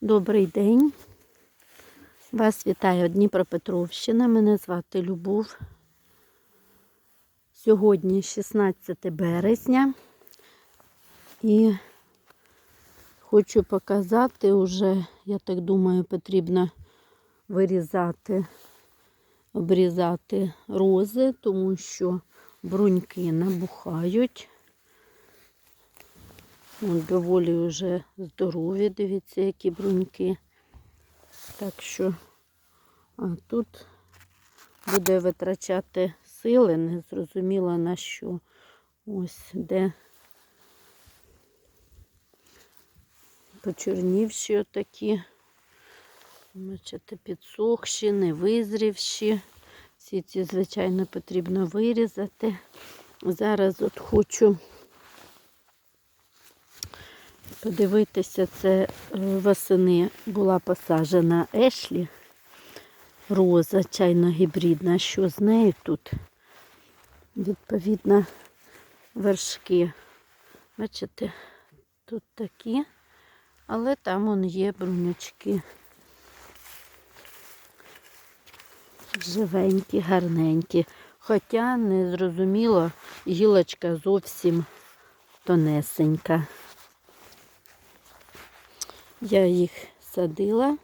Добрий день. Вас вітає Дніпропетровщина. Мене звати Любов. Сьогодні 16 березня. І хочу показати уже, я так думаю, потрібно вирізати, обрізати рози, тому що бруньки набухають. От доволі вже здорові, дивіться, які бруньки. Так що а тут буде витрачати сили, не зрозуміло на що. Ось де почорнівші отакі, бачите, підсохші, невизрівші. Всі ці, звичайно, потрібно вирізати. Зараз от хочу подивитися, це е, восени була посаджена Ешлі, роза чайно-гібридна. Що з нею тут? Відповідно, вершки. Бачите, тут такі, але там вон є брунячки. Живенькі, гарненькі. Хоча не зрозуміло, гілочка зовсім тонесенька. Я їх садила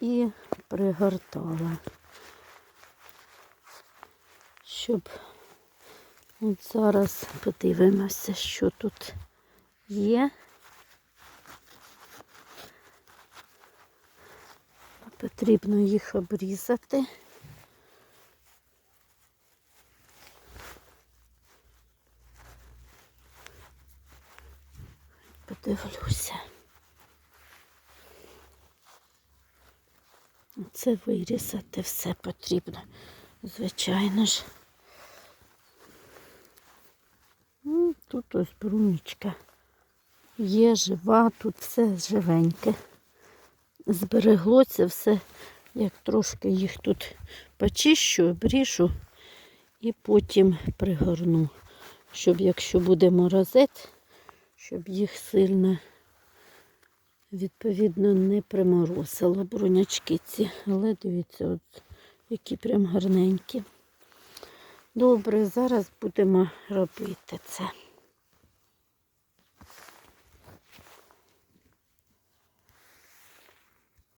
і пригортала, щоб от зараз подивимося, що тут є. Потрібно їх обрізати. Подивлюся. Це вирізати все потрібно, звичайно ж. Ну, Тут ось брунечка є жива, тут все живеньке. Збереглося все, як трошки їх тут почищу, обріжу і потім пригорну, щоб якщо буде морозець, щоб їх сильно відповідно, не приморозило бронячки ці. Але дивіться, от які прям гарненькі. Добре, зараз будемо робити це.